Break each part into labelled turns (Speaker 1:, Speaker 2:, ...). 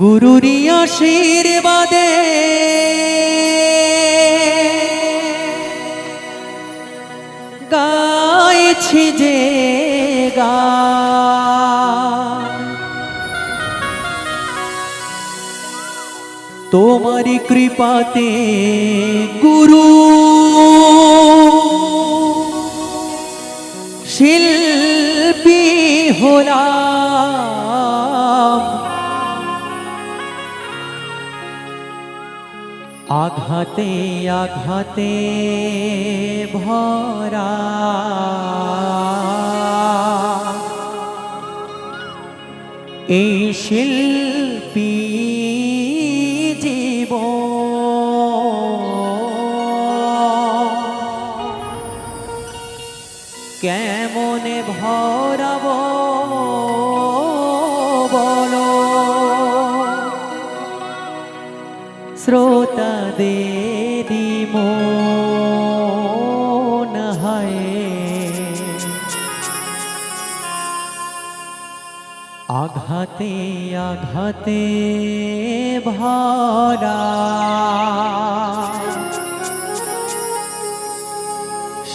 Speaker 1: গুরুরি আশীর্বাদে। গাইছি যে গান তোমারি কৃপাতে গুরু। শিল্পী হলাম। আঘাতে আঘাতে ভরা। এই শিল্পী জীব কেমনে ভরাব? মন হয়। আঘাতে আঘাতে ভরা।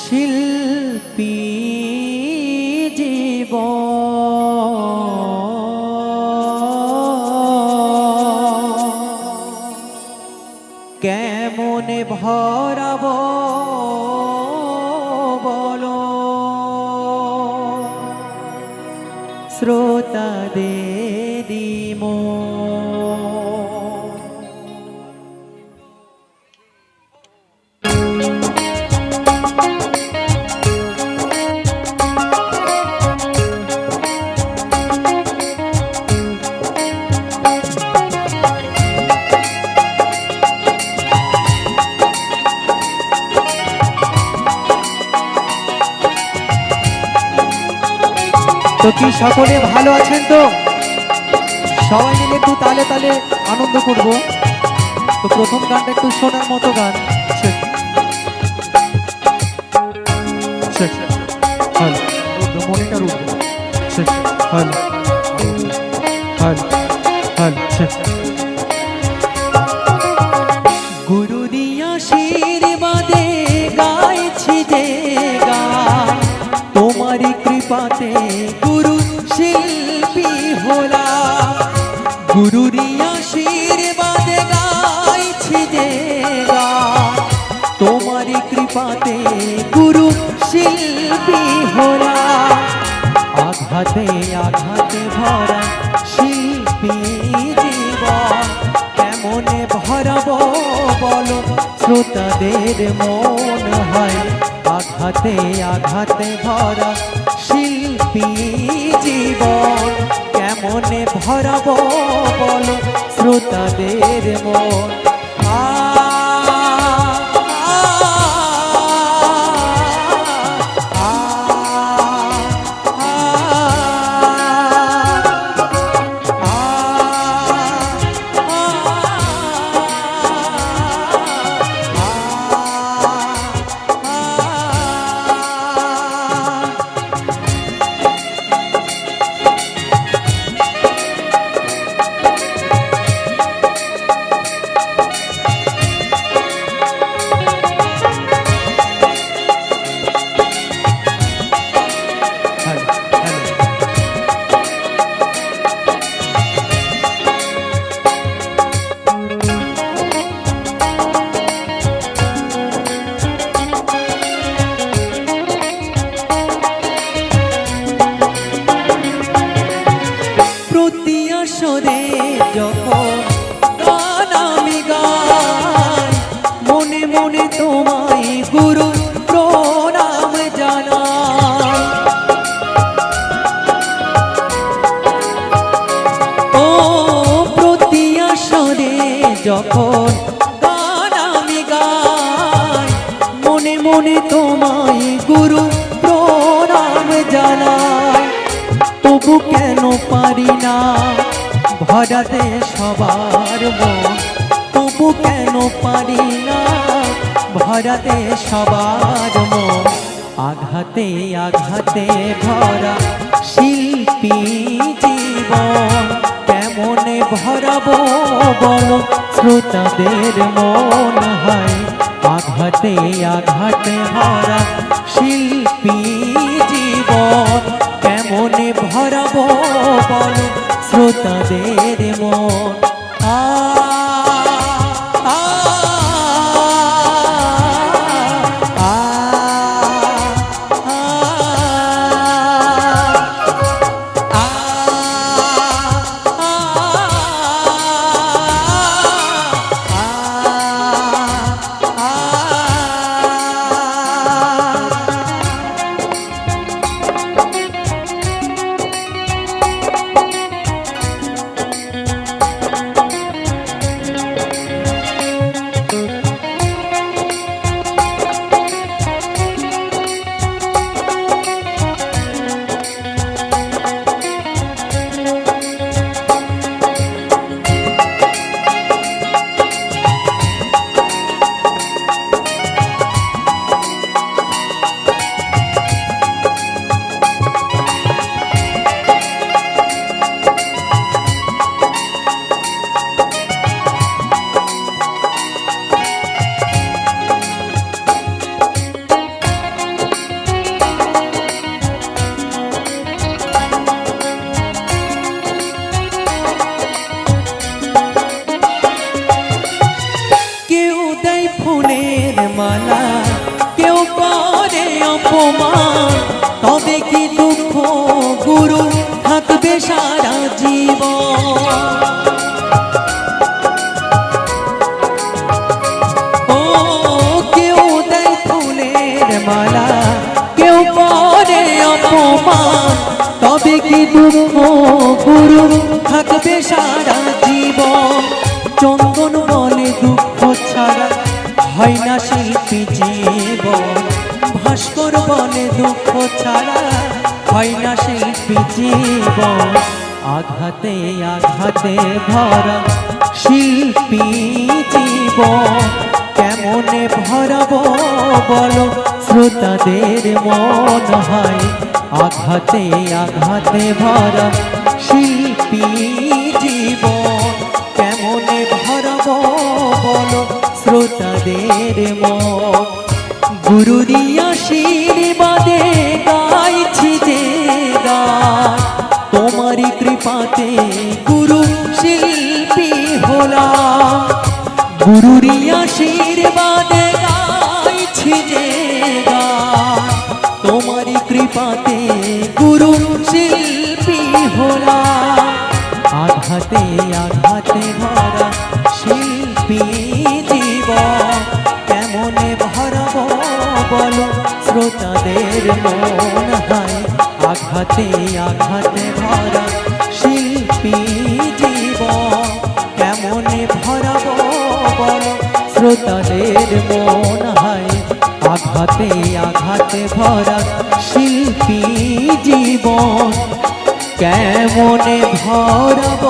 Speaker 1: শিল্পী শ্রোতাদেরি মন তো কি সকলে ভালো আছেন তো? সবাই মিলে একটু তালে তালে আনন্দ করব। তো প্রথম গানটা একটু শোনার মতো গান। শেষ। মনিটার গুরুরি আশীর্বাদে গাইছি যে গান তোমারই কৃপাতে গুরু শিল্পী হলা আঘাতে আঘাতে ভরা শিল্পী জীবন। কেমনে ভরাবো বলো, শ্রোতাদের মন হয়। আঘাতে আঘাতে ভরা শিল্পী জীবন। কেমনে ভরাবো বলে শ্রোতাদের মন। আ জানাই তবু কেন পারি না? ভরাতে সবার মন, তবু কেন পারি না? ভরাতে সবার মন, আঘাতে আঘাতে ভরা শিল্পী জীবন। কেমনে ভরাবো বলো, শ্রোতাদের মন হয়। আঘাতে আঘাতে ভরা শিল্পী জীবন কেমনে ভরাবো বলো শ্রোতাদের মন? আ দেয় ফুলের মালা। কেউ করে অপমান, তবে কি দুঃখ গুরু থাকবে সারা জীবন? ও, কেউ ফুলের মালা, কেউ তবে কি দুঃখ গুরু থাকবে সারা ভাস্কর বলে দুঃখ ছাড়া হয় না শিল্পী জীবন আঘাতে আঘাতে ভরা শিল্পী জীবন। কেমনে ভরাবো বলো, শ্রোতাদের মন হয়। আঘাতে আঘাতে ভরা শিল্পী জীবন। কেমনে ভরাবো বলো, শ্রোতাদের মন গুরুরি আশীর্বাদে গাইছি যে গান। তোমারই কৃপাতে গুরু শিল্পী হলাম। গুরুরি আঘাতে আঘাতে ভরা শিল্পী জীব। কেমন ভরাব শ্রোতাদের মন হয়? আঘাতে আঘাতে ভরা শিল্পী জীব। কেমন ভরব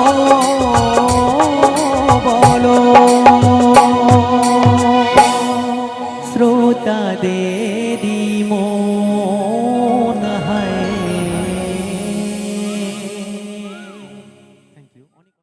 Speaker 1: বলো? শ্রোতাদের